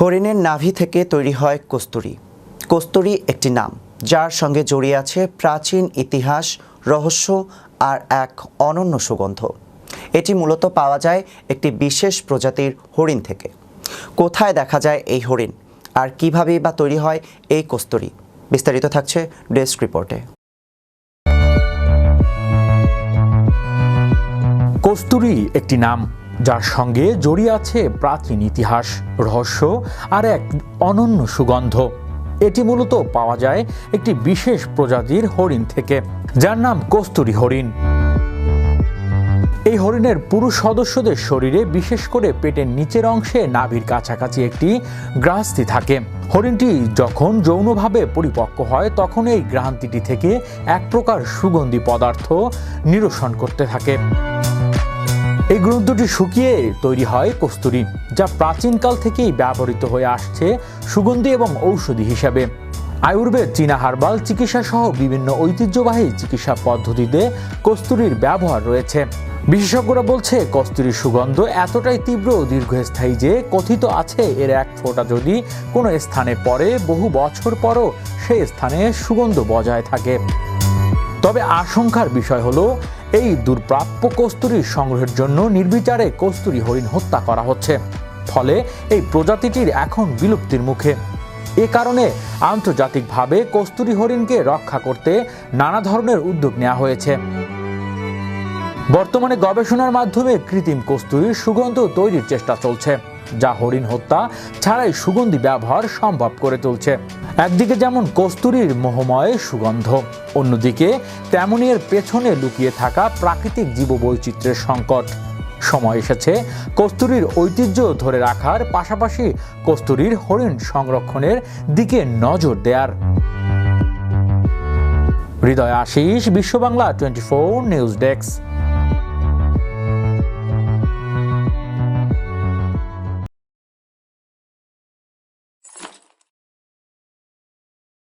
হরিণের নাভি থেকে তৈরি হয় কস্তুরী। কস্তুরী একটি নাম, যার সঙ্গে জড়িয়ে আছে প্রাচীন ইতিহাস, রহস্য আর এক অনন্য সুগন্ধ। এটি মূলত পাওয়া যায় একটি বিশেষ প্রজাতির হরিণ থেকে। কোথায় দেখা যায় এই হরিণ? আর কিভাবেই বা তৈরি হয় এই কস্তুরী? বিস্তারিত থাকছে ডেস্ক রিপোর্টে। কস্তুরী একটি নাম যার সঙ্গে জড়িয়ে আছে প্রাচীন ইতিহাস, রহস্য আর এক অনন্য সুগন্ধ। এটি মূলত পাওয়া যায় একটি বিশেষ প্রজাতির হরিণ থেকে, যার নাম কস্তুরী হরিণ। এই হরিণের পুরুষ সদস্যদের শরীরে বিশেষ করে পেটের নিচের অংশে নাভির কাছাকাছি একটি গ্রাহস্থি থাকে। হরিণটি যখন যৌনভাবে পরিপক্ক হয়, তখন এই গ্রান্তিটি থেকে এক প্রকার সুগন্ধি পদার্থ নিরসন করতে থাকে। এই গ্রন্থটি শুকিয়ে তৈরি হয় কস্তুরী, যা প্রাচীনকাল থেকেই ব্যবহৃত হয়ে আসছে সুগন্ধি এবং ঔষধি হিসাবে। আয়ুর্বেদ, চীনা হার্বাল চিকিৎসা সহ বিভিন্ন ঐতিহ্যবাহী চিকিৎসা পদ্ধতিতে কস্তুরীর ব্যবহার রয়েছে। বিশেষজ্ঞরা বলছে, কস্তুরীর সুগন্ধ এতটাই তীব্র দীর্ঘস্থায়ী যে কথিত আছে, এর এক ফোঁটা যদি কোনো স্থানে পড়ে, বহু বছর পরও সেই স্থানে সুগন্ধ বজায় থাকে। তবে আশঙ্কার বিষয় হলো, এই দুর্প্রাপ্য কস্তুরীর সংগ্রহের জন্য নির্বিচারে কস্তুরী হরিণ হত্যা করা হচ্ছে। ফলে এই প্রজাতিটির এখন বিলুপ্তির মুখে। এ কারণে আন্তর্জাতিকভাবে কস্তুরী হরিণকে রক্ষা করতে নানা ধরনের উদ্যোগ নেওয়া হয়েছে। বর্তমানে গবেষণার মাধ্যমে কৃত্রিম কস্তুরীর সুগন্ধ তৈরির চেষ্টা চলছে, যা হরিণ হত্যা ছাড়াই সুগন্ধি ব্যবহার সম্ভব করে তুলছে। একদিকে যেমন কস্তুরীর মোহময় সুগন্ধ, অন্যদিকে তেমনই এর পেছনে লুকিয়ে থাকা প্রাকৃতিক জীববৈচিত্র্যের সংকট। সময় এসেছে কস্তুরীর ঐতিহ্য ধরে রাখার, পাশাপাশি কস্তুরীর হরিণ সংরক্ষণের দিকে নজর দেয়ার। Hridoy Ashis Bishwa Bangla twenty four news desk.